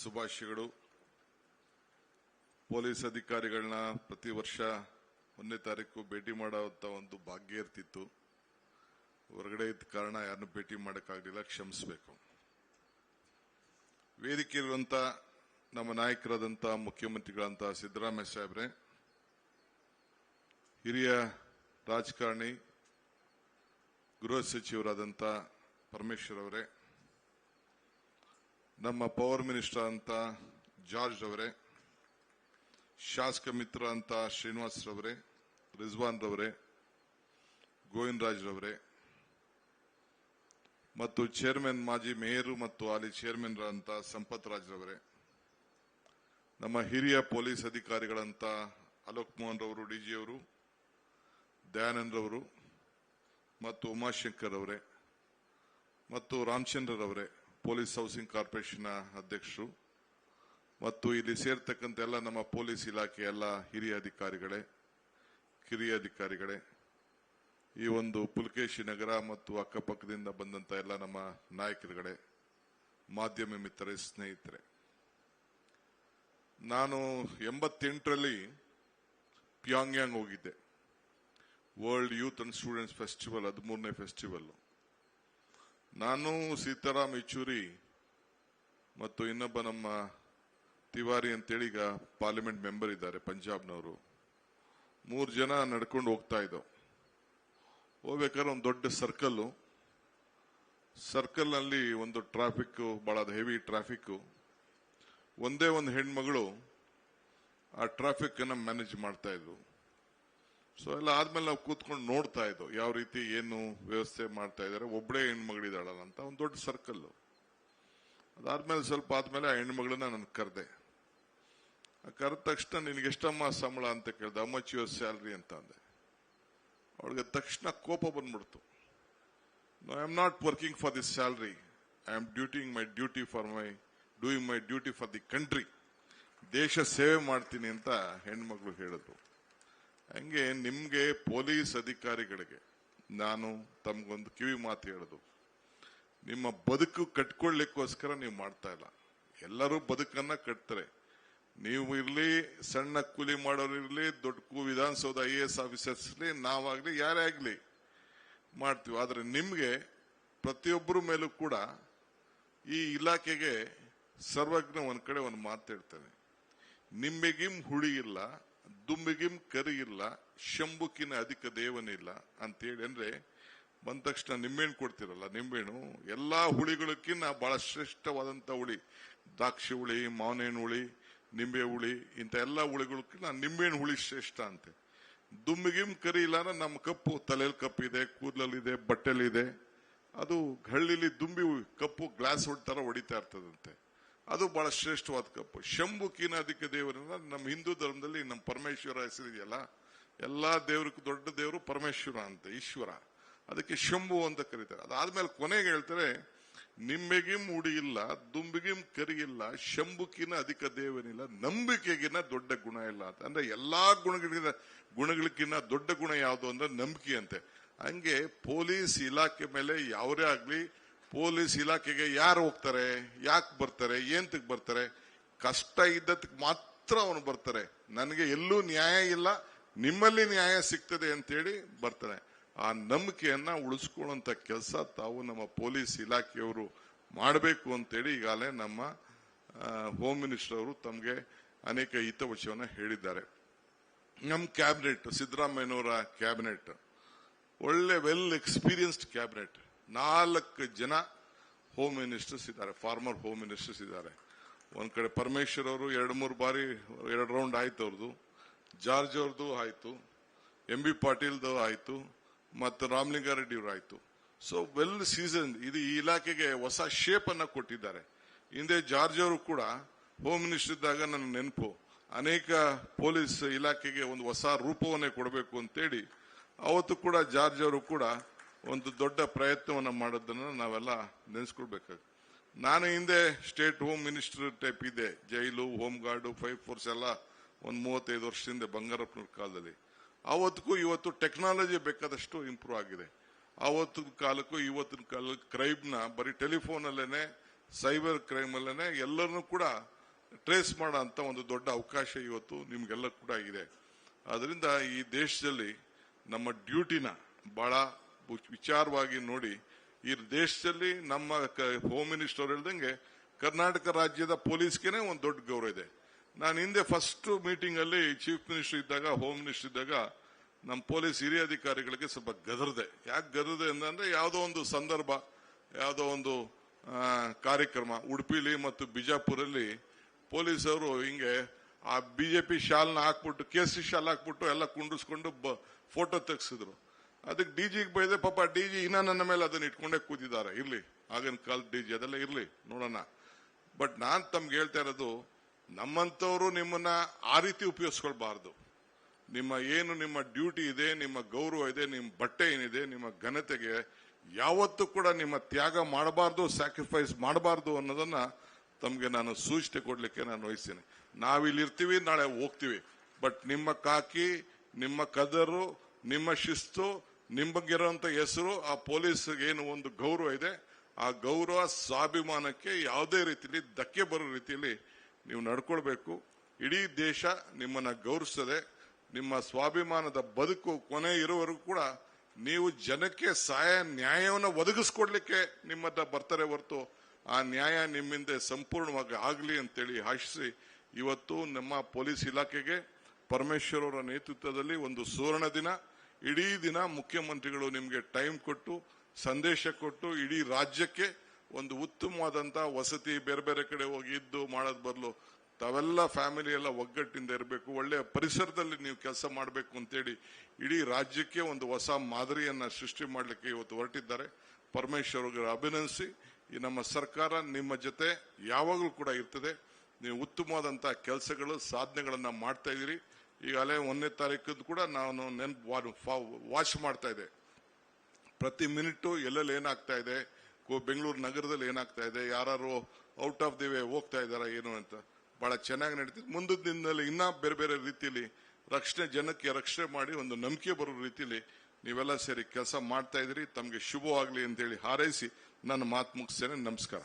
ಶುಭಾಶಯಗಳು. ಪೊಲೀಸ್ ಅಧಿಕಾರಿಗಳನ್ನ ಪ್ರತಿ ವರ್ಷ ಒಂದನೇ ತಾರೀಕು ಭೇಟಿ ಮಾಡುವಂತ ಒಂದು ಭಾಗ್ಯ ಇರ್ತಿತ್ತು. ಹೊರಗಡೆ ಇದ್ದ ಕಾರಣ ಯಾರನ್ನು ಭೇಟಿ ಮಾಡೋಕ್ಕಾಗಲಿಲ್ಲ, ಕ್ಷಮಿಸಬೇಕು. ವೇದಿಕೆ ಇರುವಂತ ನಮ್ಮ ನಾಯಕರಾದಂತ ಮುಖ್ಯಮಂತ್ರಿಗಳಂತ ಸಿದ್ದರಾಮಯ್ಯ ಸಾಹೇಬ್ರೆ, ಹಿರಿಯ ರಾಜಕಾರಣಿ, ಗೃಹ ಸಚಿವರಾದಂತ ಪರಮೇಶ್ವರ್ ಅವರೇ ನಮ್ಮ ಪವರ್ ಮಿನಿಸ್ಟರ್ ಅಂತ ಜಾರ್ಜ್ ಅವರೇ, ಶಾಸಕ ಮಿತ್ರ ಅಂತ ಶ್ರೀನಿವಾಸ್ ರವರೇ, ರಿಜ್ವಾನ್ ರವರೇ, ಗೋವಿಂದ್ ರಾಜ್ ರವರೇ, ಮತ್ತು ಚೇರ್ಮನ್ ಮಾಜಿ ಮೇಯರ್ ಮತ್ತು ಹಾಲಿ ಚೇರ್ಮನ್ ಅಂತ ಸಂಪತ್ ರಾಜ್ ರವರೇ, ನಮ್ಮ ಹಿರಿಯ ಪೊಲೀಸ್ ಅಧಿಕಾರಿಗಳಂತ ಅಲೋಕ್ ಮೋಹನ್ ರವರು ಡಿಜಿ ಅವರು, ದಯಾನಂದ್ ರವರು ಮತ್ತು ಉಮಾಶಂಕರ್ ಅವರೇ ಮತ್ತು ರಾಮಚಂದ್ರ ಅವರೇ ಪೊಲೀಸ್ ಹೌಸಿಂಗ್ ಕಾರ್ಪೊರೇಷನ್ ಅಧ್ಯಕ್ಷರು ಮತ್ತು ಇಲ್ಲಿ ಸೇರ್ತಕ್ಕಂಥ ಎಲ್ಲ ನಮ್ಮ ಪೊಲೀಸ್ ಇಲಾಖೆ ಎಲ್ಲ ಹಿರಿಯ ಅಧಿಕಾರಿಗಳೇ, ಕಿರಿಯ ಅಧಿಕಾರಿಗಳೇ, ಈ ಒಂದು ಪುಲಕೇಶಿ ನಗರ ಮತ್ತು ಅಕ್ಕಪಕ್ಕದಿಂದ ಬಂದಂತ ಎಲ್ಲ ನಮ್ಮ ನಾಯಕರುಗಳೇ, ಮಾಧ್ಯಮ ಮಿತ್ರರೇ, ಸ್ನೇಹಿತರೆ. ನಾನು ಎಂಬತ್ತೆಂಟರಲ್ಲಿ ಪ್ಯಾಂಗ್ಯಾಂಗ್ ಹೋಗಿದ್ದೆ. World youth and students festival ಹದಿಮೂರನೇ ಫೆಸ್ಟಿವಲ್ ನಾನು ಸೀತಾರಾಮ್ ಯೆಚೂರಿ ಮತ್ತು ಇನ್ನೊಬ್ಬ ನಮ್ಮ ತಿವಾರಿ ಅಂತೇಳಿ ಈಗ ಪಾರ್ಲಿಮೆಂಟ್ ಮೆಂಬರ್ ಇದ್ದಾರೆ, ಪಂಜಾಬ್ನವರು. ಮೂರು ಜನ ನಡ್ಕೊಂಡು ಹೋಗ್ತಾ ಇದ್ದೋ. ಹೋಗ್ಬೇಕಾದ್ರೆ ಒಂದು ದೊಡ್ಡ ಸರ್ಕಲ್ ಸರ್ಕಲ್ನಲ್ಲಿ ಒಂದು ಟ್ರಾಫಿಕ್ ಬಹಳ ಹೆವಿ ಟ್ರಾಫಿಕ್ ಒಂದೇ ಒಂದು ಹೆಣ್ಮಗಳು ಆ ಟ್ರಾಫಿಕ್ ಅನ್ನ ಮ್ಯಾನೇಜ್ ಮಾಡ್ತಾ ಇದ್ವು ಸೊ ಎಲ್ಲ ಆದ್ಮೇಲೆ ನಾವು ಕೂತ್ಕೊಂಡು ನೋಡ್ತಾ ಇದ್ದೋ, ಯಾವ ರೀತಿ ಏನು ವ್ಯವಸ್ಥೆ ಮಾಡ್ತಾ ಇದಾರೆ ಒಬ್ಬಳೇ ಹೆಣ್ಮಗಳಿದ್ದಾಳಲ್ಲ ಅಂತ, ಒಂದು ದೊಡ್ಡ ಸರ್ಕಲ್ ಅದಾದ್ಮೇಲೆ ಸ್ವಲ್ಪ ಆದ್ಮೇಲೆ ಆ ಹೆಣ್ಮಗಳನ್ನ ನಾನು ಕರೆದೆ. ಕರೆದ ತಕ್ಷಣ ನಿನಗೆ ಎಷ್ಟಮ್ಮ ಸಂಬಳ ಅಂತ ಕೇಳ್ದೆ, ಅಮ್ಮ ಯುವರ್ ಸ್ಯಾಲ್ರಿ ಅಂತ ಅಂದೆ. ಅವಳಿಗೆ ತಕ್ಷಣ ಕೋಪ ಬಂದ್ಬಿಡ್ತು. I am not working for this salary I am duting my duty for my doing my duty for the country ದೇಶ ಸೇವೆ ಮಾಡ್ತೀನಿ ಅಂತ ಹೆಣ್ಮಗಳು ಹೇಳಿದ್ರು. ಹಂಗೆ ನಿಮ್ಗೆ ಪೊಲೀಸ್ ಅಧಿಕಾರಿಗಳಿಗೆ ನಾನು ತಮ್ಗೊಂದು ಕಿವಿ ಮಾತು ಹೇಳುದು. ನಿಮ್ಮ ಬದುಕು ಕಟ್ಕೊಳ್ಲಿಕ್ಕೋಸ್ಕರ ನೀವು ಮಾಡ್ತಾ ಇಲ್ಲ. ಎಲ್ಲರೂ ಬದುಕನ್ನ ಕಟ್ತಾರೆ. ನೀವು ಇರ್ಲಿ, ಸಣ್ಣ ಕೂಲಿ ಮಾಡೋರು ಇರ್ಲಿ, ದೊಡ್ಡ ಕೂ Vidhana Soudha I A S officers ಇರ್ಲಿ, ನಾವಾಗ್ಲಿ, ಯಾರೇ ಆಗ್ಲಿ ಮಾಡ್ತೀವಿ. ಆದ್ರೆ ನಿಮ್ಗೆ ಪ್ರತಿಯೊಬ್ಬರ ಮೇಲೂ ಕೂಡ ಈ ಇಲಾಖೆಗೆ ಸರ್ವಜ್ಞ ಒಂದ್ ಕಡೆ ಒಂದು ಮಾತು ಹೇಳ್ತೇನೆ. ಹುಳಿ ಇಲ್ಲ. ದುಂಬಿಗಿಂ ಕರಿ ಇಲ್ಲ ಶಂಭುಕಿನ ಅಧಿಕ ದೇವನಿಲ್ಲ ಅಂತೇಳಿ ಅಂದ್ರೆ, ಬಂದ ತಕ್ಷಣ ನಿಂಬೆಹಣ್ಣು ಕೊಡ್ತಿರಲ್ಲ, ನಿಂಬೆಹಣ್ಣು, ಎಲ್ಲಾ ಹುಳಿಗಳಕ್ಕಿಂತ ಬಹಳ ಶ್ರೇಷ್ಠವಾದಂತ ಹುಳಿ. ದ್ರಾಕ್ಷಿ ಹುಳಿ ಮಾವಿನ ಹುಳಿ, ನಿಂಬೆ ಹುಳಿ, ಇಂಥ ಎಲ್ಲಾ ಹುಳಿಗಳಕ್ಕಿನ್ನ ನಿಂಬೆಹಣ್ಣು ಹುಳಿ ಶ್ರೇಷ್ಠ ಅಂತೆ. ದುಮ್ಮಿಗಿಂ ಕರಿ ಇಲ್ಲ ಅಂದ್ರೆ ನಮ್ಮ ಕಪ್ಪು, ತಲೆಯಲ್ಲಿ ಕಪ್ಪಿದೆ ಕೂದಲಲ್ಲಿದೆ ಬಟ್ಟೆಲಿದೆ ಅದು ಹಳ್ಳಿಲಿ ದುಂಬಿ ಕಪ್ಪು ಗ್ಲಾಸ್ ಹೊಡ್ತಾರ ಹೊಡಿತಾ ಇರ್ತದಂತೆ. ಅದು ಬಹಳ ಶ್ರೇಷ್ಠವಾದ ಕಪ್ಪು. ಶಂಭು ಕೀನಾದಿಕ ದೇವರನ್ನ ನಮ್ಮ ಹಿಂದೂ ಧರ್ಮದಲ್ಲಿ ನಮ್ಮ ಪರಮೇಶ್ವರ ಹೆಸರಿದೆಯಲ್ಲ, ಎಲ್ಲಾ ದೇವ್ರಿಗೆ ದೊಡ್ಡ ದೇವರು ಪರಮೇಶ್ವರ ಅಂತ, ಈಶ್ವರ. ಅದಕ್ಕೆ ಶಂಭು ಅಂತ ಕರೀತಾರೆ. ಅದಾದ್ಮೇಲೆ ಕೊನೆಗೆ ಹೇಳ್ತಾರೆ ನಿಂಬೆಗಿಂ ಉಡಿಯಿಲ್ಲ ದುಂಬಿಗಿಂ ಕರಿಯಿಲ್ಲ ಶಂಭುಕಿನ ಅಧಿಕ ದೇವನಿಲ್ಲ ನಂಬಿಕೆಗಿನ ದೊಡ್ಡ ಗುಣ ಇಲ್ಲ ಅಂತ. ಅಂದ್ರೆ ಎಲ್ಲಾ ಗುಣಗಳಿಗಿನ ಗುಣಗಳಿಗಿನ್ನ ದೊಡ್ಡ ಗುಣ ಯಾವುದು ಅಂದ್ರೆ ನಂಬಿಕೆ ಅಂತೆ. ಹಂಗೆ ಪೊಲೀಸ್ ಇಲಾಖೆ ಮೇಲೆ ಯಾವರೇ ಆಗ್ಲಿ ಪೊಲೀಸ್ ಇಲಾಖೆಗೆ ಯಾರು ಹೋಗ್ತಾರೆ, ಯಾಕೆ ಬರ್ತಾರೆ, ಏಂತಕ್ ಬರ್ತಾರೆ, ಕಷ್ಟ ಇದ್ದದಕ್ಕೆ ಮಾತ್ರ ಅವನು ಬರ್ತಾರೆ. ನನಗೆ ಎಲ್ಲೂ ನ್ಯಾಯ ಇಲ್ಲ, ನಿಮ್ಮಲ್ಲಿ ನ್ಯಾಯ ಸಿಗ್ತದೆ ಅಂತೇಳಿ ಬರ್ತಾರೆ. ಆ ನಂಬಿಕೆಯನ್ನ ಉಳಿಸ್ಕೊಳ್ಳುವಂತ ಕೆಲಸ ತಾವು ನಮ್ಮ ಪೊಲೀಸ್ ಇಲಾಖೆಯವರು ಮಾಡಬೇಕು ಅಂತೇಳಿ ಈಗಾಗಲೇ ನಮ್ಮ ಹೋಮ್ ಮಿನಿಸ್ಟರ್ ಅವರು ತಮಗೆ ಅನೇಕ ಹಿತವಶವನ್ನ ಹೇಳಿದ್ದಾರೆ. ನಮ್ಮ ಕ್ಯಾಬಿನೆಟ್, ಸಿದ್ದರಾಮಯ್ಯನವರ ಕ್ಯಾಬಿನೆಟ್, ಒಳ್ಳೆ ವೆಲ್ ಎಕ್ಸ್ಪೀರಿಯನ್ಸ್ಡ್ ಕ್ಯಾಬಿನೆಟ್. ನಾಲ್ಕು ಜನ ಹೋಮ್ ಮಿನಿಸ್ಟರ್ಸ್ ಇದ್ದಾರೆ ಫಾರ್ಮರ್ ಹೋಮ್ ಮಿನಿಸ್ಟರ್ಸ್ ಇದ್ದಾರೆ. ಒಂದ್ ಕಡೆ ಪರಮೇಶ್ವರ್ ಅವರು ಎರಡು, ಮೂರು ಬಾರಿ, ಎರಡು ರೌಂಡ್ ಆಯ್ತು ಅವ್ರದ್ದು ಜಾರ್ಜ್ ಅವ್ರದ್ದು ಆಯ್ತು, ಎಂ ಬಿ ಪಾಟೀಲ್ದು ಆಯ್ತು, ಮತ್ತು ರಾಮಲಿಂಗಾರೆಡ್ಡಿ ಅವರು ಆಯ್ತು. ಸೊ ವೆಲ್ ಸೀಸನ್ ಇದು ಈ ಇಲಾಖೆಗೆ ಹೊಸ ಶೇಪ್ ಅನ್ನ ಕೊಟ್ಟಿದ್ದಾರೆ. ಹಿಂದೆ ಜಾರ್ಜ್ ಅವರು ಕೂಡ ಹೋಮ್ ಮಿನಿಸ್ಟರ್ ಇದ್ದಾಗ ನನ್ನ ನೆನಪು. ಅನೇಕ ಪೊಲೀಸ್ ಇಲಾಖೆಗೆ ಒಂದು ಹೊಸ ರೂಪವನ್ನೇ ಕೊಡಬೇಕು ಅಂತೇಳಿ, ಅವತ್ತು ಕೂಡ ಜಾರ್ಜ್ ಅವರು ಕೂಡ ಒಂದು ದೊಡ್ಡ ಪ್ರಯತ್ನವನ್ನು ಮಾಡೋದನ್ನ ನಾವೆಲ್ಲ ನೆನೆಸ್ಕೊಳ್ಬೇಕಾಗುತ್ತೆ. ನಾನು ಹಿಂದೆ ಸ್ಟೇಟ್ ಹೋಮ್ ಮಿನಿಸ್ಟರ್ ಟೈಪ್ ಇದೆ jail home guard five forces ಎಲ್ಲ ಒಂದು ಮೂವತ್ತೈದು ವರ್ಷದಿಂದ ಬಂಗಾರಪ್ಪನವ್ರ ಕಾಲದಲ್ಲಿ. ಆವತ್ತಿಗೂ ಇವತ್ತು ಟೆಕ್ನಾಲಜಿ ಬೇಕಾದಷ್ಟು ಇಂಪ್ರೂವ್ ಆಗಿದೆ. ಆವತ್ತಿನ ಕಾಲಕ್ಕೂ ಇವತ್ತಿನ ಕಾಲ ಕ್ರೈಮ್ನ ಬರೀ ಟೆಲಿಫೋನ್ ಅಲ್ಲೇನೆ ಸೈಬರ್ ಕ್ರೈಮ್ ಅಲ್ಲೇನೆ ಎಲ್ಲರನ್ನೂ ಕೂಡ ಟ್ರೇಸ್ ಮಾಡೋ ಅಂತ ಒಂದು ದೊಡ್ಡ ಅವಕಾಶ ಇವತ್ತು ನಿಮಗೆಲ್ಲ ಕೂಡ ಇದೆ. ಅದರಿಂದ ಈ ದೇಶದಲ್ಲಿ ನಮ್ಮ ಡ್ಯೂಟಿನ ಬಹಳ ವಿಚಾರವಾಗಿ ನೋಡಿ, ಈ ದೇಶದಲ್ಲಿ ನಮ್ಮ ಹೋಮ್ ಮಿನಿಸ್ಟರ್ ಹೇಳ್ದಂಗೆ ಕರ್ನಾಟಕ ರಾಜ್ಯದ ಪೊಲೀಸ್ಗೆನೆ ಒಂದು ದೊಡ್ಡ ಗೌರವ ಇದೆ. ನಾನು ಹಿಂದೆ ಫಸ್ಟ್ ಮೀಟಿಂಗ್ ಅಲ್ಲಿ ಚೀಫ್ ಮಿನಿಸ್ಟರ್ ಇದ್ದಾಗ ಹೋಮ್ ಮಿನಿಸ್ಟರ್ ಇದ್ದಾಗ ನಮ್ಮ ಪೊಲೀಸ್ ಹಿರಿಯ ಅಧಿಕಾರಿಗಳಿಗೆ ಸ್ವಲ್ಪ ಗದರ್ದೆ. ಯಾಕೆ ಗದರ್ದೆ ಅಂದ್ರೆ ಯಾವುದೋ ಒಂದು ಸಂದರ್ಭ, ಯಾವುದೋ ಒಂದು ಕಾರ್ಯಕ್ರಮ. ಉಡುಪಿಲಿ ಮತ್ತು ಬಿಜಾಪುರಲ್ಲಿ ಪೊಲೀಸರು ಹಿಂಗೆ ಆ ಬಿಜೆಪಿ ಶಾಲ್ನ ಹಾಕ್ಬಿಟ್ಟು ಕೆ ಸಿ ಶಾಲ್ ಹಾಕ್ಬಿಟ್ಟು ಎಲ್ಲ ಕುಂಡಿಸ್ಕೊಂಡು ಫೋಟೋ ತೆಗ್ಸಿದ್ರು. ಅದಕ್ಕೆ ಡಿಜಿಗೆ ಬೈದೆ ಪಾಪ ಡಿಜಿ ಇನ್ನ ನನ್ನ ಮೇಲೆ ಅದನ್ನ ಇಟ್ಕೊಂಡೇ ಕೂತಿದ್ದಾರೆ. ಇರ್ಲಿ. ಆಗಿನ ಕಾಲದ ಡಿಜಿ ಅದೆಲ್ಲ ಇರ್ಲಿ. ನೋಡೋಣ. ಬಟ್ ನಾನ್ ತಮ್ಗೆ ಹೇಳ್ತಾ ಇರೋದು ನಮ್ಮಂತವ್ರು ನಿಮ್ಮನ್ನ ಆ ರೀತಿ ಉಪಯೋಗಿಸ್ಕೊಳ್ಬಾರ್ದು. ನಿಮ್ಮ ಏನು ನಿಮ್ಮ ಡ್ಯೂಟಿ ಇದೆ, ನಿಮ್ಮ ಗೌರವ ಇದೆ, ನಿಮ್ಮ ಬಟ್ಟೆ ಏನಿದೆ, ನಿಮ್ಮ ಘನತೆಗೆ ಯಾವತ್ತೂ ಕೂಡ ನಿಮ್ಮ ತ್ಯಾಗ ಮಾಡಬಾರ್ದು ಸ್ಯಾಕ್ರಿಫೈಸ್ ಮಾಡಬಾರ್ದು ಅನ್ನೋದನ್ನ ತಮಗೆ ನಾನು ಸೂಚನೆ ಕೊಡ್ಲಿಕ್ಕೆ ನಾನು ವಹಿಸ್ತೀನಿ. ನಾವಿಲ್ಲಿ ಇರ್ತೀವಿ ನಾಳೆ ಹೋಗ್ತೀವಿ. ಬಟ್ ನಿಮ್ಮ ಕಾಕಿ, ನಿಮ್ಮ ಕದರು, ನಿಮ್ಮ ಶಿಸ್ತು ನಿಮಗಿರುವಂತ ಹೆಸರು ಆ ಪೊಲೀಸ್ ಏನು ಒಂದು ಗೌರವ ಇದೆ. ಆ ಗೌರವ, ಸ್ವಾಭಿಮಾನಕ್ಕೆ ಯಾವುದೇ ರೀತಿಯಲ್ಲಿ ಧಕ್ಕೆ ಬರೋ ರೀತಿಯಲ್ಲಿ ನೀವು ನಡ್ಕೊಳ್ಬೇಕು. ಇಡೀ ದೇಶ ನಿಮ್ಮನ್ನ ಗೌರವಿಸದೆ ನಿಮ್ಮ ಸ್ವಾಭಿಮಾನದ ಬದುಕು ಕೊನೆ ಇರುವವರೆಗೂ ಕೂಡ ನೀವು ಜನಕ್ಕೆ ಸಹಾಯ, ನ್ಯಾಯವನ್ನು ಒದಗಿಸ್ಕೊಡ್ಲಿಕ್ಕೆ ನಿಮ್ಮತ್ತ ಬರ್ತಾರೆ ಹೊರತು ಆ ನ್ಯಾಯ ನಿಮ್ಮಿಂದ ಸಂಪೂರ್ಣವಾಗಿ ಆಗಲಿ ಅಂತೇಳಿ ಆಶಿಸಿ ಇವತ್ತು ನಮ್ಮ ಪೊಲೀಸ್ ಇಲಾಖೆಗೆ ಪರಮೇಶ್ವರ್ ಅವರ ನೇತೃತ್ವದಲ್ಲಿ ಒಂದು ಸುವರ್ಣ ದಿನ. ಇಡೀ ದಿನ ಮುಖ್ಯಮಂತ್ರಿಗಳು ನಿಮಗೆ ಟೈಮ್ ಕೊಟ್ಟು, ಸಂದೇಶ ಕೊಟ್ಟು, ಇಡೀ ರಾಜ್ಯಕ್ಕೆ ಒಂದು ಉತ್ತಮವಾದಂತಹ ವಸತಿ ಬೇರೆ ಬೇರೆ ಕಡೆ ಹೋಗಿ ಇದ್ದು ಮಾಡೋದ್ ಬದಲು ತಾವೆಲ್ಲ ಫ್ಯಾಮಿಲಿ ಎಲ್ಲ ಒಗ್ಗಟ್ಟಿಂದ ಇರಬೇಕು, ಒಳ್ಳೆಯ ಪರಿಸರದಲ್ಲಿ ನೀವು ಕೆಲಸ ಮಾಡಬೇಕು ಅಂತೇಳಿ ಇಡೀ ರಾಜ್ಯಕ್ಕೆ ಒಂದು ಹೊಸ ಮಾದರಿಯನ್ನ ಸೃಷ್ಟಿ ಮಾಡಲಿಕ್ಕೆ ಇವತ್ತು ಹೊರಟಿದ್ದಾರೆ. ಪರಮೇಶ್ವರ್ ಅಭಿನಂದಿಸಿ, ಈ ನಮ್ಮ ಸರ್ಕಾರ ನಿಮ್ಮ ಜೊತೆ ಯಾವಾಗಲೂ ಕೂಡ ಇರ್ತದೆ. ನೀವು ಉತ್ತಮವಾದಂತಹ ಕೆಲಸಗಳು, ಸಾಧನೆಗಳನ್ನ ಮಾಡ್ತಾ ಇದೀರಿ ಈಗಾಗಲೇ ಒಂದನೇ ತಾರೀಕು ಕೂಡ ನಾನು ನೆನ್ಪು ವಾಚ್ ಮಾಡ್ತಾ ಇದೆ ಪ್ರತಿ ಮಿನಿಟ್ ಎಲ್ಲೆಲ್ಲಿ ಏನಾಗ್ತಾ ಇದೆ ಬೆಂಗಳೂರು ನಗರದಲ್ಲಿ ಏನಾಗ್ತಾ ಇದೆ ಯಾರು ಔಟ್ ಆಫ್ ದಿ ವೇ ಹೋಗ್ತಾ ಇದಾರ ಏನು ಅಂತ. ಬಹಳ ಚೆನ್ನಾಗಿ ನಡೀತಿದೆ. ಮುಂದಿನ ದಿನದಲ್ಲಿ ಇನ್ನ ಬೇರೆ ಬೇರೆ ರೀತಿಯಲ್ಲಿ ರಕ್ಷಣೆ, ಜನಕ್ಕೆ ರಕ್ಷಣೆ ಮಾಡಿ ಒಂದು ನಂಬಿಕೆ ಬರೋ ರೀತಿಯಲ್ಲಿ ನೀವೆಲ್ಲ ಸೇರಿ ಕೆಲಸ ಮಾಡ್ತಾ ಇದ್ರಿ. ತಮಗೆ ಶುಭವಾಗ್ಲಿ ಅಂತೇಳಿ ಹಾರೈಸಿ ನನ್ನ ಮಾತು ಮುಗಿಸ್ತೇನೆ. ನಮಸ್ಕಾರ.